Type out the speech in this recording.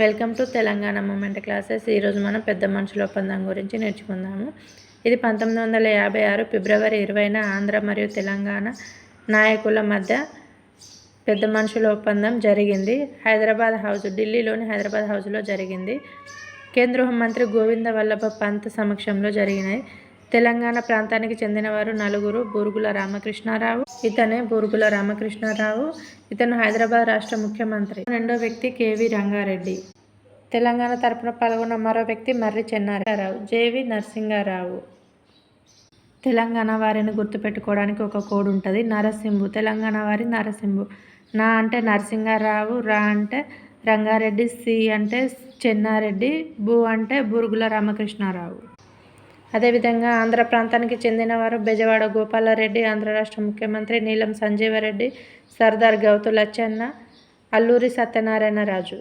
Welcome to Telangana movement classes. ఈరోజు మనం పెద్ద మనుషుల ఒప్పందం గురించి నేర్చుకుందాము. ఇది పంతొమ్మిది వందల యాభై ఆరు ఫిబ్రవరి ఇరవైన ఆంధ్ర మరియు తెలంగాణ నాయకుల మధ్య పెద్ద మనుషుల ఒప్పందం జరిగింది. హైదరాబాద్ హౌస్ ఢిల్లీలోని హైదరాబాద్ హౌస్లో జరిగింది. కేంద్ర హోంమంత్రి గోవింద వల్లభ పంత్ సమక్షంలో జరిగినాయి. తెలంగాణ ప్రాంతానికి చెందినవారు నలుగురు బూరుగుల రామకృష్ణారావు ఇతనే బూరుగుల రామకృష్ణారావు ఇతను హైదరాబాద్ రాష్ట్ర ముఖ్యమంత్రి. రెండో వ్యక్తి కేవి రంగారెడ్డి. తెలంగాణ తరపున పాల్గొన్న మరో వ్యక్తి మర్రి చెన్నారావు జేవి నరసింగారావు తెలంగాణ వారిని గుర్తుపెట్టుకోవడానికి ఒక కోడ్ ఉంటుంది నరసింహు. తెలంగాణ వారి నరసింహు. నా అంటే నరసింగారావు రా అంటే రంగారెడ్డి సి అంటే చెన్నారెడ్డి బు అంటే బురుగుల రామకృష్ణారావు. అదేవిధంగా ఆంధ్ర ప్రాంతానికి చెందినవారు బెజవాడ గోపాలరెడ్డి ఆంధ్ర రాష్ట్ర ముఖ్యమంత్రి నీలం సంజీవరెడ్డి సర్దార్ గౌతు లచ్చన్న అల్లూరి సత్యనారాయణ రాజు